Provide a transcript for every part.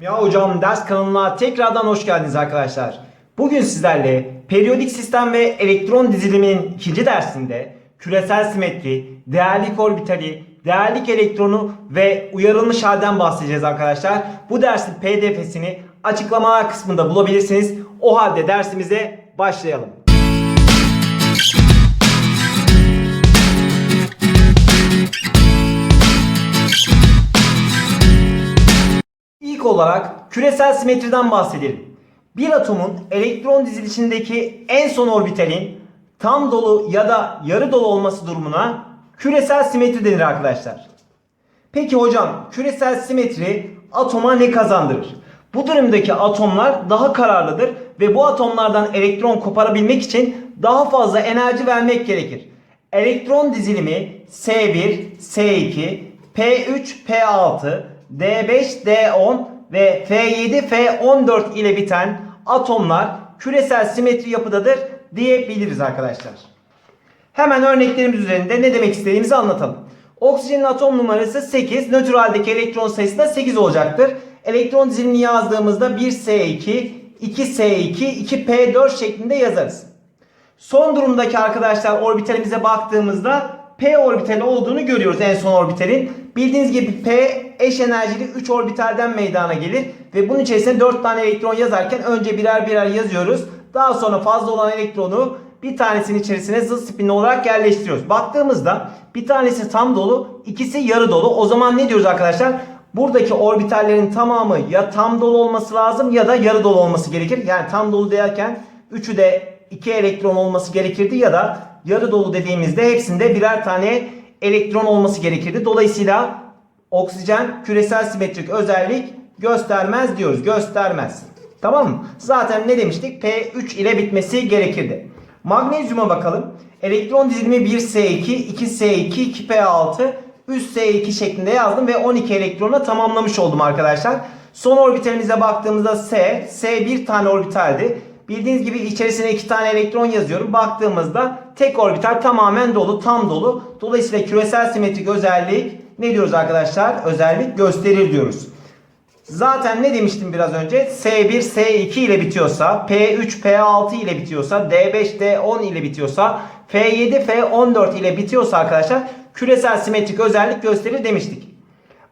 Ya hocam ders kanalına tekrardan hoş geldiniz arkadaşlar. Bugün sizlerle periyodik sistem ve elektron diziliminin ikinci dersinde küresel simetri, değerlik orbitali, değerlik elektronu ve uyarılmış halden bahsedeceğiz arkadaşlar. Bu dersin pdf'sini açıklamalar kısmında bulabilirsiniz. O halde dersimize başlayalım. Olarak küresel simetriden bahsedelim. Bir atomun elektron dizilişindeki en son orbitalin tam dolu ya da yarı dolu olması durumuna küresel simetri denir arkadaşlar. Peki hocam küresel simetri atoma ne kazandırır? Bu durumdaki atomlar daha kararlıdır ve bu atomlardan elektron koparabilmek için daha fazla enerji vermek gerekir. Elektron dizilimi S1, S2, P3, P6, D5, D10 ve F7, F14 ile biten atomlar küresel simetri yapıdadır diyebiliriz arkadaşlar. Hemen örneklerimiz üzerinde ne demek istediğimizi anlatalım. Oksijenin atom numarası 8, nötraldeki elektron sayısı da 8 olacaktır. Elektron dizilimini yazdığımızda 1S2, 2S2, 2P4 şeklinde yazarız. Son durumdaki arkadaşlar orbitalimize baktığımızda P orbitali olduğunu görüyoruz en son orbitalin. Bildiğiniz gibi P eş enerjili 3 orbitalden meydana gelir ve bunun içerisine 4 tane elektron yazarken önce birer birer yazıyoruz. Daha sonra fazla olan elektronu bir tanesinin içerisine zıt spinli olarak yerleştiriyoruz. Baktığımızda bir tanesi tam dolu, ikisi yarı dolu. O zaman ne diyoruz arkadaşlar? Buradaki orbitallerin tamamı ya tam dolu olması lazım ya da yarı dolu olması gerekir. Yani tam dolu derken üçü de 2 elektron olması gerekirdi ya da yarı dolu dediğimizde hepsinde birer tane elektron olması gerekirdi. Dolayısıyla oksijen küresel simetrik özellik göstermez diyoruz. Göstermez. Tamam mı? Zaten ne demiştik? P3 ile bitmesi gerekirdi. Magnezyuma bakalım. Elektron dizilimi 1S2, 2S2, 2P6, 3S2 şeklinde yazdım ve 12 elektronla tamamlamış oldum arkadaşlar. Son orbitalimize baktığımızda S, S bir tane orbitaldi. Bildiğiniz gibi içerisine iki tane elektron yazıyorum. Baktığımızda tek orbital tamamen dolu, tam dolu. Dolayısıyla küresel simetrik özellik ne diyoruz arkadaşlar? Özellik gösterir diyoruz. Zaten ne demiştim biraz önce? S1, S2 ile bitiyorsa, P3, P6 ile bitiyorsa, D5, D10 ile bitiyorsa, F7, F14 ile bitiyorsa arkadaşlar küresel simetrik özellik gösterir demiştik.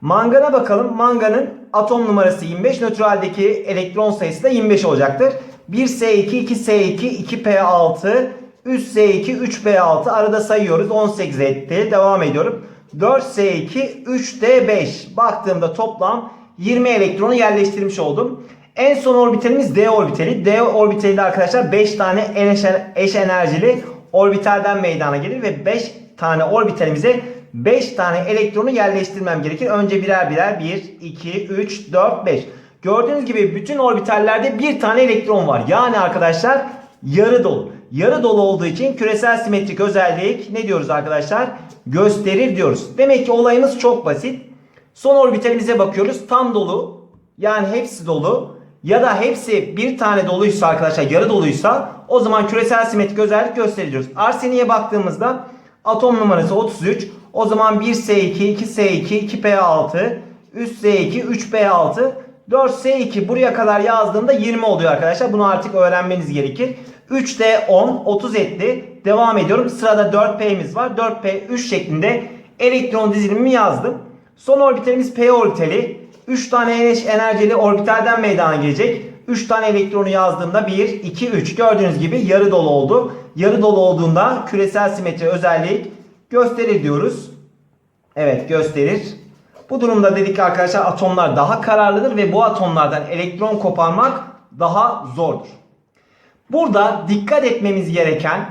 Mangana bakalım. Manganın atom numarası 25. Nötraldeki elektron sayısı da 25 olacaktır. 1S2, 2S2, 2P6, 3S2, 3P6 arada sayıyoruz. 18 etti. Devam ediyorum. 4S2, 3D5. Baktığımda toplam 20 elektronu yerleştirmiş oldum. En son orbitalimiz D orbitali. D orbitali de arkadaşlar 5 tane eş enerjili orbitalden meydana gelir ve 5 tane orbitalimize 5 tane elektronu yerleştirmem gerekir. Önce birer birer 1, 2, 3, 4, 5. Gördüğünüz gibi bütün orbitallerde bir tane elektron var. Yani arkadaşlar yarı dolu. Yarı dolu olduğu için küresel simetrik özellik ne diyoruz arkadaşlar? Gösterir diyoruz. Demek ki olayımız çok basit. Son orbitalimize bakıyoruz. Tam dolu. Yani hepsi dolu. Ya da hepsi bir tane doluysa arkadaşlar yarı doluysa o zaman küresel simetrik özellik gösteriyoruz. Arseniye baktığımızda atom numarası 33. O zaman 1S2, 2S2, 2P6, 3S2, 3P6, 4S2 buraya kadar yazdığımda 20 oluyor arkadaşlar. Bunu artık öğrenmeniz gerekir. 3D 10, 30 etti. Devam ediyorum. Sırada 4P'miz var. 4P 3 şeklinde elektron dizilimimi yazdım. Son orbitalimiz P orbitali. 3 tane eş enerjili orbitalden meydana gelecek. 3 tane elektronu yazdığımda 1, 2, 3. Gördüğünüz gibi yarı dolu oldu. Yarı dolu olduğunda küresel simetri özellik gösterir diyoruz. Evet gösterir. Bu durumda dedik arkadaşlar atomlar daha kararlıdır ve bu atomlardan elektron koparmak daha zordur. Burada dikkat etmemiz gereken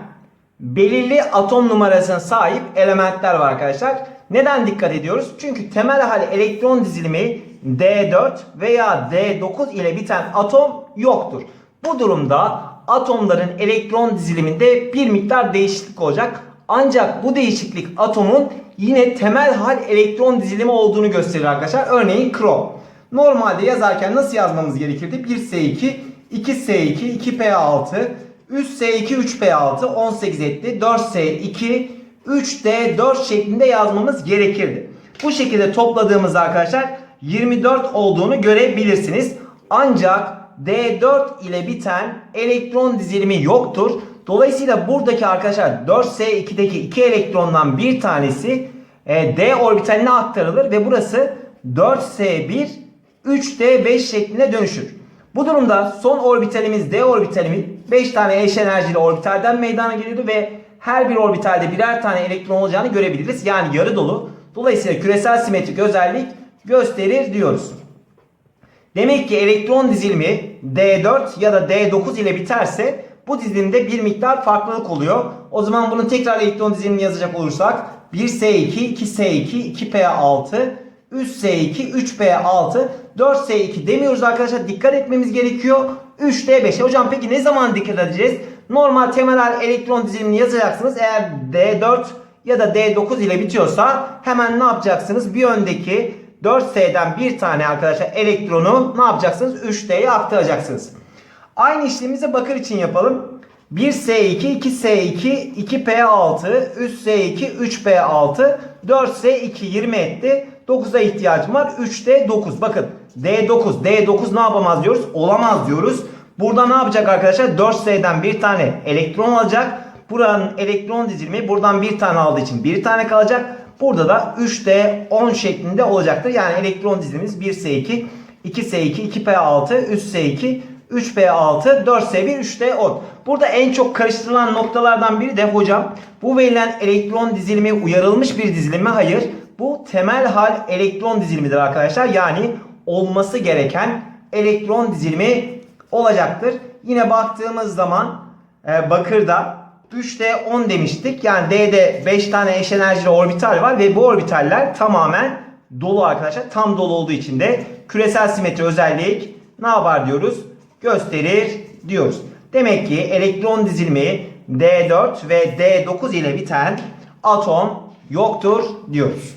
belirli atom numarasına sahip elementler var arkadaşlar. Neden dikkat ediyoruz? Çünkü temel hali elektron dizilimi D4 veya D9 ile biten atom yoktur. Bu durumda atomların elektron diziliminde bir miktar değişiklik olacak. Ancak bu değişiklik atomun yine temel hal elektron dizilimi olduğunu gösterir arkadaşlar. Örneğin krom. Normalde yazarken nasıl yazmamız gerekirdi? 1S2, 2S2, 2P6, 3S2, 3P6, 18 etti. 4S2, 3D4 şeklinde yazmamız gerekirdi. Bu şekilde topladığımızda arkadaşlar 24 olduğunu görebilirsiniz. Ancak D4 ile biten elektron dizilimi yoktur. Dolayısıyla buradaki arkadaşlar 4S2'deki iki elektrondan bir tanesi e, D orbitaline aktarılır ve burası 4S1 3D5 şeklinde dönüşür. Bu durumda son orbitalimiz D orbitalimiz 5 tane eş enerjili orbitalden meydana geliyordu ve her bir orbitalde birer tane elektron olacağını görebiliriz. Yani yarı dolu. Dolayısıyla küresel simetrik özellik gösterir diyoruz. Demek ki elektron dizilimi D4 ya da D9 ile biterse bu dizilimde bir miktar farklılık oluyor. O zaman bunun tekrar elektron dizilimini yazacak olursak 1S2, 2S2, 2P6, 3S2, 3P6, 4S2 demiyoruz arkadaşlar. Dikkat etmemiz gerekiyor. 3D5. Hocam peki ne zaman dikkat edeceğiz? Normal temel elektron dizilimini yazacaksınız. Eğer D4 ya da D9 ile bitiyorsa hemen ne yapacaksınız? Bir öndeki 4S'den bir tane arkadaşlar elektronu ne yapacaksınız? 3D'ye aktaracaksınız. Aynı işlemimizi bakır için yapalım. 1S2, 2S2, 2P6, 3S2, 3P6, 4S2 20 etti. 9'a ihtiyacım var. 3D 9. Bakın D9. D9 ne yapamaz diyoruz? Olamaz diyoruz. Burada ne yapacak arkadaşlar? 4S'den bir tane elektron alacak. Buranın elektron dizilimi buradan bir tane aldığı için bir tane kalacak. Burada da 3D 10 şeklinde olacaktır. Yani elektron dizilimiz 1S2, 2S2, 2P6, 3S2, 3P6, 4S1, 3D10. Burada en çok karıştırılan noktalardan biri de hocam bu verilen elektron dizilimi uyarılmış bir dizilim? Hayır. Bu temel hal elektron dizilimidir arkadaşlar. Yani olması gereken elektron dizilimi olacaktır. Yine baktığımız zaman e, bakırda 3'te 10 demiştik. Yani D'de 5 tane eş enerjili orbital var ve bu orbitaller tamamen dolu arkadaşlar. Tam dolu olduğu için de küresel simetri özellik ne yapar diyoruz? Gösterir diyoruz. Demek ki elektron dizilimi D4 ve D9 ile biten atom yoktur diyoruz.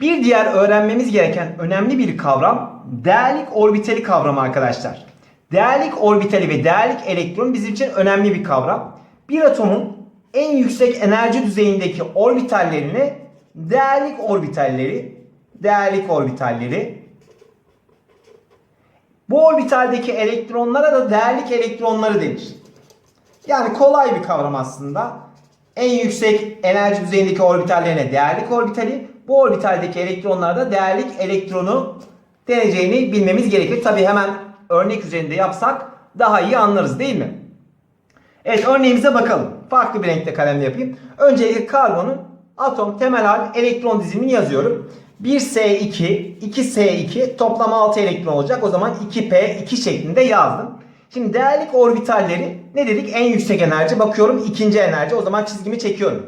Bir diğer öğrenmemiz gereken önemli bir kavram değerlik orbitali kavramı arkadaşlar. Değerlik orbitali ve değerlik elektron bizim için önemli bir kavram. Bir atomun en yüksek enerji düzeyindeki orbitallerine değerlik orbitalleri, değerlik orbitalleri bu orbitaldeki elektronlara da değerlik elektronları denir. Yani kolay bir kavram aslında. En yüksek enerji düzeyindeki orbitallerine değerlik orbitali, bu orbitaldeki elektronlara da değerlik elektronu deneceğini bilmemiz gerekir. Tabi hemen örnek üzerinde yapsak daha iyi anlarız değil mi? Evet örneğimize bakalım. Farklı bir renkte kalemle yapayım. Öncelikle karbonun atom temel hal elektron dizilimini yazıyorum. 1S2, 2S2 toplam 6 elektron olacak. O zaman 2P2 şeklinde yazdım. Şimdi değerlik orbitalleri ne dedik? En yüksek enerji. Bakıyorum ikinci enerji. O zaman çizgimi çekiyorum.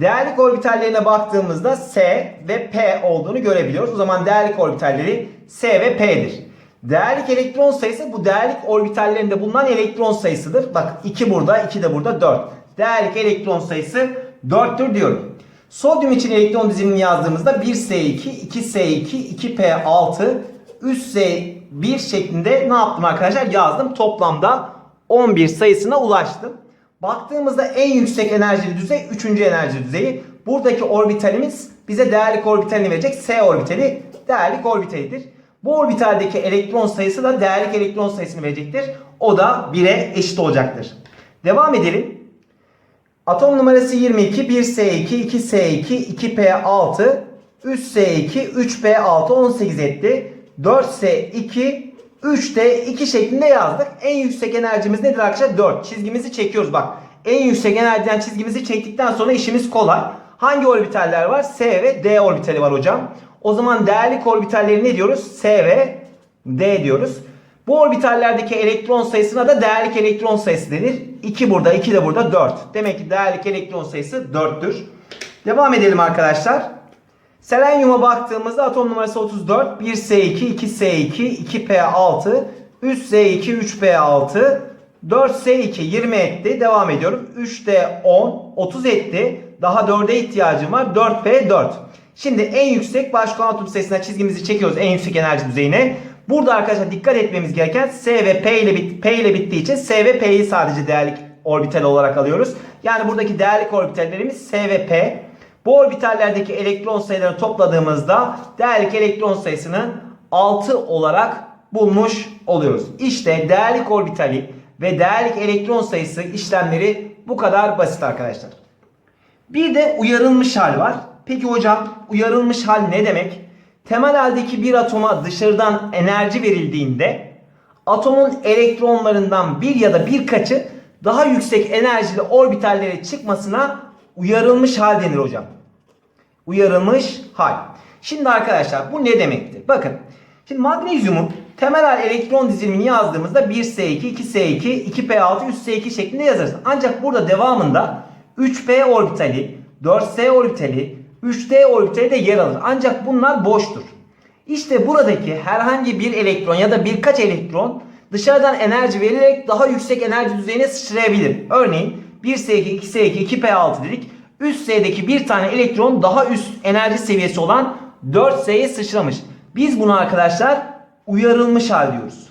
Değerlik orbitallerine baktığımızda S ve P olduğunu görebiliyoruz. O zaman değerlik orbitalleri S ve P'dir. Değerlik elektron sayısı bu değerlik orbitallerinde bulunan elektron sayısıdır. Bak 2 burada, 2 de burada 4. Değerlik elektron sayısı 4'tür diyorum. Sodyum için elektron dizilimini yazdığımızda 1S2, 2S2, 2P6, 3S1 şeklinde ne yaptım arkadaşlar? Yazdım. Toplamda 11 sayısına ulaştım. Baktığımızda en yüksek enerjili düzey 3. enerji düzeyi. Buradaki orbitalimiz bize değerlik orbitalini verecek. S orbitali değerlik orbitalidir. Bu orbitaldeki elektron sayısı da değerlik elektron sayısını verecektir. O da 1'e eşit olacaktır. Devam edelim. Atom numarası 22, 1S2, 2S2, 2P6, 3S2, 3P6, 18 etti. 4S2, 3D2 şeklinde yazdık. En yüksek enerjimiz nedir arkadaşlar? 4. Çizgimizi çekiyoruz bak. En yüksek enerjiden çizgimizi çektikten sonra işimiz kolay. Hangi orbitaller var? S ve D orbitali var hocam. O zaman değerlik orbitalleri ne diyoruz? S ve D diyoruz. Bu orbitallerdeki elektron sayısına da değerlik elektron sayısı denir. 2 burada, 2 de burada 4. Demek ki değerlik elektron sayısı 4'tür. Devam edelim arkadaşlar. Selenyuma baktığımızda atom numarası 34. 1S2, 2S2, 2P6, 3S2, 3P6, 4S2 20 etti. Devam ediyorum. 3D 10, 30 etti. Daha 4'e ihtiyacım var. 4P4. Şimdi en yüksek baş kuantum sayısına çizgimizi çekiyoruz en yüksek enerji düzeyine. Burada arkadaşlar dikkat etmemiz gereken S ve P ile, bit P ile bittiği için S ve P'yi sadece değerlik orbital olarak alıyoruz. Yani buradaki değerlik orbitallerimiz S ve P. Bu orbitallerdeki elektron sayılarını topladığımızda değerlik elektron sayısını 6 olarak bulmuş oluyoruz. İşte değerlik orbitali ve değerlik elektron sayısı işlemleri bu kadar basit arkadaşlar. Bir de uyarılmış hal var. Peki hocam uyarılmış hal ne demek? Temel haldeki bir atoma dışarıdan enerji verildiğinde atomun elektronlarından bir ya da birkaçı daha yüksek enerjili orbitallere çıkmasına uyarılmış hal denir hocam. Uyarılmış hal. Şimdi arkadaşlar bu ne demektir? Bakın. Şimdi magnezyumun temel hal elektron dizilimini yazdığımızda 1S2, 2S2, 2P6, 3S2 şeklinde yazarız. Ancak burada devamında 3P orbitali, 4S orbitali, 3D orbitali yer alır. Ancak bunlar boştur. İşte buradaki herhangi bir elektron ya da birkaç elektron dışarıdan enerji verilerek daha yüksek enerji düzeyine sıçrayabilir. Örneğin 1S2, 2S2, 2P6 dedik. Üst S'deki bir tane elektron daha üst enerji seviyesi olan 4S'ye sıçramış. Biz bunu arkadaşlar uyarılmış hal diyoruz.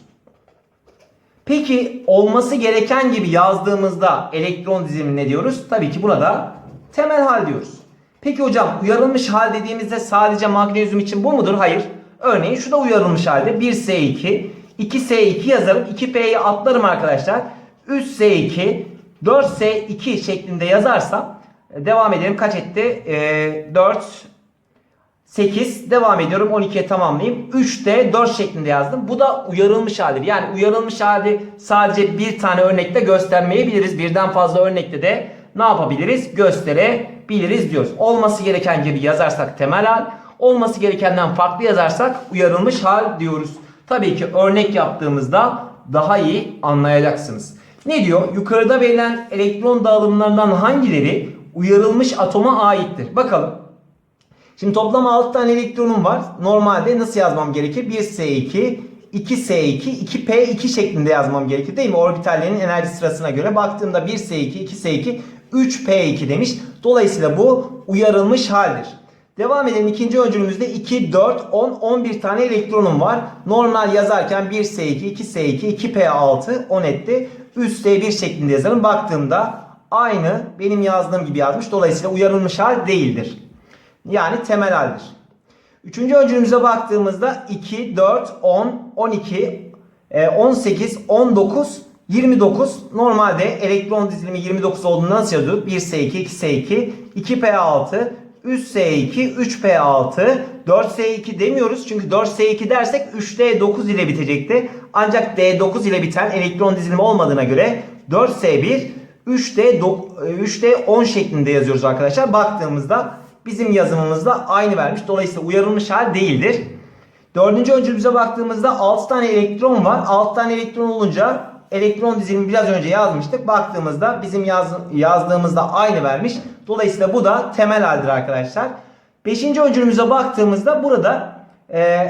Peki olması gereken gibi yazdığımızda elektron dizilimi ne diyoruz? Tabii ki burada temel hal diyoruz. Peki hocam uyarılmış hal dediğimizde sadece magnezyum için bu mudur? Hayır. Örneğin şu da uyarılmış halde 1S2, 2S2 yazarım. 2P'yi atlarım arkadaşlar. 3S2, 4S2 şeklinde yazarsam e, devam edelim. Kaç etti? Ee, 4, 8 devam ediyorum 12'ye tamamlayayım. 3'te 4 şeklinde yazdım. Bu da uyarılmış haldir. Yani uyarılmış hali sadece bir tane örnekte göstermeyebiliriz. Birden fazla örnekte de ne yapabiliriz? Gösterebiliriz diyoruz. Olması gereken gibi yazarsak temel hal, olması gerekenden farklı yazarsak uyarılmış hal diyoruz. Tabii ki örnek yaptığımızda daha iyi anlayacaksınız. Ne diyor? Yukarıda verilen elektron dağılımlarından hangileri uyarılmış atoma aittir? Bakalım. Şimdi toplam 6 tane elektronum var. Normalde nasıl yazmam gerekir? 1S2, 2S2, 2P2 şeklinde yazmam gerekir değil mi? Orbitallerin enerji sırasına göre baktığımda 1S2, 2S2, 3P2 demiş. Dolayısıyla bu uyarılmış haldir. Devam edelim. İkinci öncülümüzde 2, 4, 10, 11 tane elektronum var. Normal yazarken 1S2, 2S2, 2P6, 10 etti. 3S1 şeklinde yazarım. Baktığımda aynı benim yazdığım gibi yazmış. Dolayısıyla uyarılmış hal değildir. Yani temel haldir. Üçüncü öncülümüze baktığımızda 2, 4, 10, 12, e, 18, 19, 29. Normalde elektron dizilimi 29 olduğunu nasıl yazıyorduk? 1S2, 2S2, 2P6, 3S2, 3P6, 4S2 demiyoruz. Çünkü 4S2 dersek 3D9 ile bitecekti. Ancak D9 ile biten elektron dizilimi olmadığına göre 4S1, 3D, 3D 10 şeklinde yazıyoruz arkadaşlar. Baktığımızda bizim yazımımızda aynı vermiş. Dolayısıyla uyarılmış hal değildir. Dördüncü öncülümüze baktığımızda 6 tane elektron var. 6 tane elektron olunca elektron dizilimi biraz önce yazmıştık. Baktığımızda bizim yaz, yazdığımızda aynı vermiş. Dolayısıyla bu da temel haldir arkadaşlar. Beşinci öncülümüze baktığımızda burada e,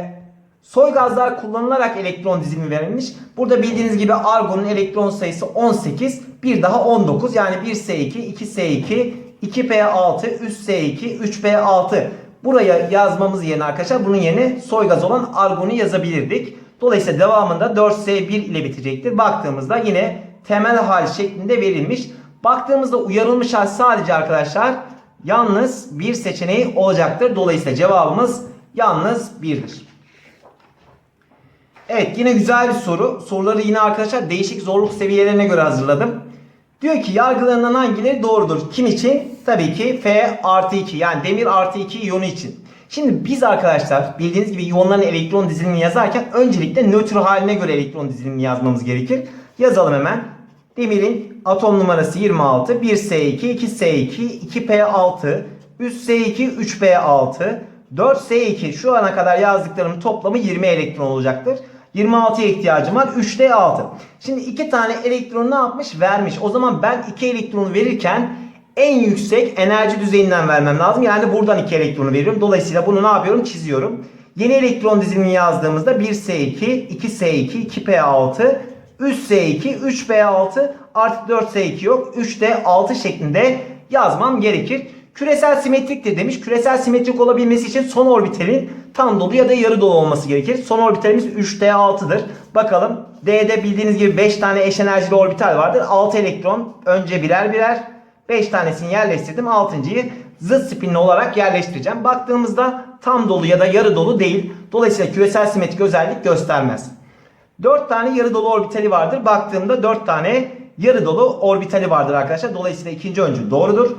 soy gazlar kullanılarak elektron dizilimi verilmiş. Burada bildiğiniz gibi argonun elektron sayısı 18. Bir daha 19 yani 1S2, 2S2, 2P6, 3S2, 3P6. Buraya yazmamız yerine arkadaşlar bunun yerine soy gaz olan argonu yazabilirdik. Dolayısıyla devamında 4S1 ile bitecektir. Baktığımızda yine temel hal şeklinde verilmiş. Baktığımızda uyarılmış hal sadece arkadaşlar yalnız bir seçeneği olacaktır. Dolayısıyla cevabımız yalnız 1'dir. Evet yine güzel bir soru. Soruları yine arkadaşlar değişik zorluk seviyelerine göre hazırladım. Diyor ki yargılarından hangileri doğrudur? Kim için? Tabii ki F artı 2 yani demir artı 2 iyonu için. Şimdi biz arkadaşlar bildiğiniz gibi iyonların elektron dizilimini yazarken öncelikle nötr haline göre elektron dizilimini yazmamız gerekir. Yazalım hemen. Demirin atom numarası 26, 1S2, 2S2, 2P6, 3S2, 3P6, 4S2 şu ana kadar yazdıklarımın toplamı 20 elektron olacaktır. 26'ya ihtiyacım var. 3'te 6. Şimdi iki tane elektron ne yapmış? Vermiş. O zaman ben iki elektronu verirken en yüksek enerji düzeyinden vermem lazım. Yani buradan iki elektronu veriyorum. Dolayısıyla bunu ne yapıyorum? Çiziyorum. Yeni elektron dizilimini yazdığımızda 1S2, 2S2, 2P6, 3S2, 3P6 artık 4S2 yok. 3'te 6 şeklinde yazmam gerekir. Küresel simetriktir demiş. Küresel simetrik olabilmesi için son orbitalin tam dolu ya da yarı dolu olması gerekir. Son orbitalimiz 3D6'dır. Bakalım D'de bildiğiniz gibi 5 tane eş enerjili orbital vardır. 6 elektron önce birer birer 5 tanesini yerleştirdim. 6.yı zıt spinli olarak yerleştireceğim. Baktığımızda tam dolu ya da yarı dolu değil. Dolayısıyla küresel simetrik özellik göstermez. 4 tane yarı dolu orbitali vardır. Baktığımda 4 tane yarı dolu orbitali vardır arkadaşlar. Dolayısıyla ikinci öncül doğrudur.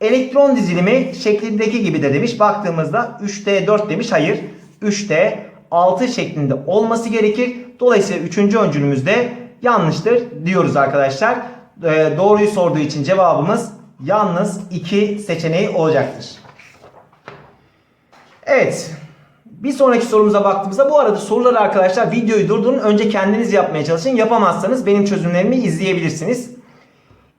Elektron dizilimi şeklindeki gibi de demiş. Baktığımızda 3D 4 demiş. Hayır. 3D 6 şeklinde olması gerekir. Dolayısıyla üçüncü öncülümüz de yanlıştır diyoruz arkadaşlar. Ee, doğruyu sorduğu için cevabımız yalnız 2 seçeneği olacaktır. Evet. Bir sonraki sorumuza baktığımızda bu arada soruları arkadaşlar videoyu durdurun. Önce kendiniz yapmaya çalışın. Yapamazsanız benim çözümlerimi izleyebilirsiniz.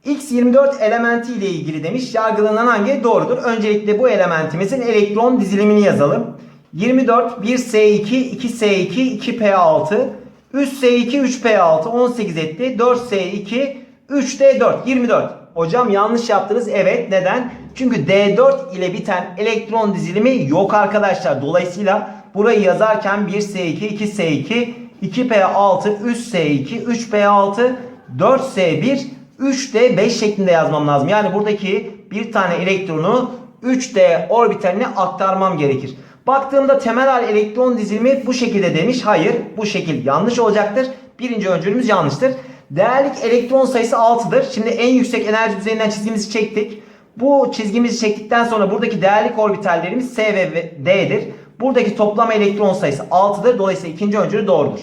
X24 elementi ile ilgili demiş. Yargılanan hangi doğrudur? Öncelikle bu elementimizin elektron dizilimini yazalım. 24 1S2 2S2 2P6 3S2 3P6 18 etti. 4S2 3D4 24. Hocam yanlış yaptınız. Evet. Neden? Çünkü D4 ile biten elektron dizilimi yok arkadaşlar. Dolayısıyla burayı yazarken 1S2 2S2 2P6 3S2 3P6 4S1 3D5 şeklinde yazmam lazım. Yani buradaki bir tane elektronu 3D orbitaline aktarmam gerekir. Baktığımda temel hal elektron dizilimi bu şekilde demiş. Hayır bu şekil yanlış olacaktır. Birinci öncülümüz yanlıştır. Değerlik elektron sayısı 6'dır. Şimdi en yüksek enerji düzeyinden çizgimizi çektik. Bu çizgimizi çektikten sonra buradaki değerlik orbitallerimiz S ve D'dir. Buradaki toplam elektron sayısı 6'dır. Dolayısıyla ikinci öncülü doğrudur.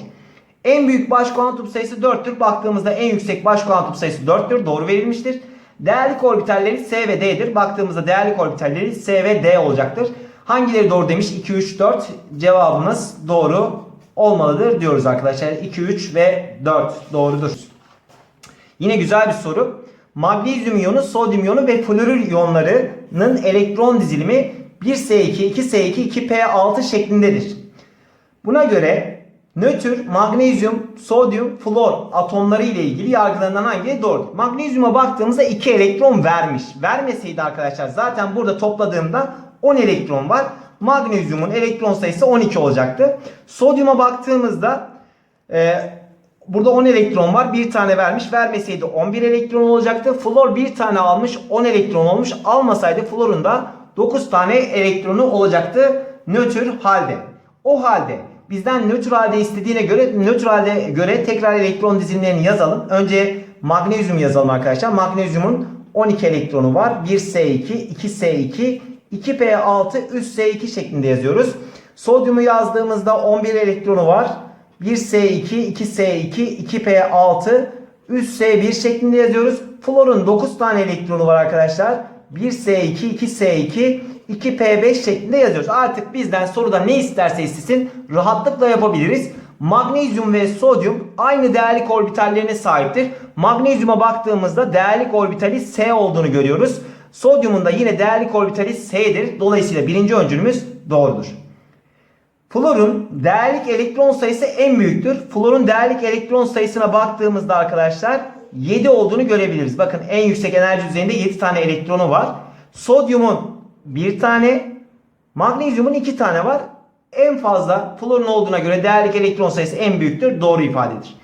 En büyük baş kuantum sayısı 4'tür. Baktığımızda en yüksek baş kuantum sayısı 4'tür. Doğru verilmiştir. Değerlik orbitalleri S ve D'dir. Baktığımızda değerlik orbitalleri S ve D olacaktır. Hangileri doğru demiş? 2, 3, 4. Cevabımız doğru olmalıdır diyoruz arkadaşlar. 2, 3 ve 4 doğrudur. Yine güzel bir soru. Magnezyum iyonu, sodyum iyonu ve florür iyonlarının elektron dizilimi 1S2, 2S2, 2P6 şeklindedir. Buna göre nötr, magnezyum, sodyum, flor atomları ile ilgili yargılanan hangi doğrudur? Magnezyuma baktığımızda 2 elektron vermiş. Vermeseydi arkadaşlar zaten burada topladığımda 10 elektron var. Magnezyumun elektron sayısı 12 olacaktı. Sodyuma baktığımızda e, burada 10 elektron var. Bir tane vermiş. Vermeseydi 11 elektron olacaktı. Flor bir tane almış. 10 elektron olmuş. Almasaydı florun da 9 tane elektronu olacaktı nötr halde. O halde bizden nötr halde istediğine göre nötr halde göre tekrar elektron dizilimlerini yazalım. Önce magnezyum yazalım arkadaşlar. Magnezyumun 12 elektronu var. 1S2, 2S2, 2P6, 3S2 şeklinde yazıyoruz. Sodyumu yazdığımızda 11 elektronu var. 1S2, 2S2, 2P6, 3S1 şeklinde yazıyoruz. Florun 9 tane elektronu var arkadaşlar. 1S2, 2S2, 2P5 şeklinde yazıyoruz. Artık bizden soruda ne isterse istesin rahatlıkla yapabiliriz. Magnezyum ve sodyum aynı değerlik orbitallerine sahiptir. Magnezyuma baktığımızda değerlik orbitali S olduğunu görüyoruz. Sodyumun da yine değerlik orbitali S'dir. Dolayısıyla birinci öncülümüz doğrudur. Florun değerlik elektron sayısı en büyüktür. Florun değerlik elektron sayısına baktığımızda arkadaşlar 7 olduğunu görebiliriz. Bakın en yüksek enerji düzeyinde 7 tane elektronu var. Sodyumun 1 tane, magnezyumun 2 tane var. En fazla florun olduğuna göre değerlik elektron sayısı en büyüktür. Doğru ifadedir.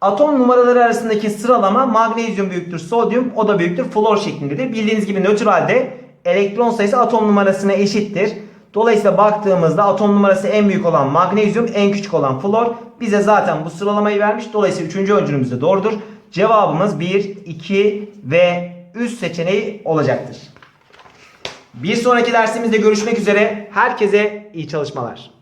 Atom numaraları arasındaki sıralama magnezyum büyüktür, sodyum o da büyüktür, flor şeklindedir. Bildiğiniz gibi nötralde elektron sayısı atom numarasına eşittir. Dolayısıyla baktığımızda atom numarası en büyük olan magnezyum, en küçük olan flor bize zaten bu sıralamayı vermiş. Dolayısıyla üçüncü öncülümüz de doğrudur. Cevabımız 1, 2 ve 3 seçeneği olacaktır. Bir sonraki dersimizde görüşmek üzere. Herkese iyi çalışmalar.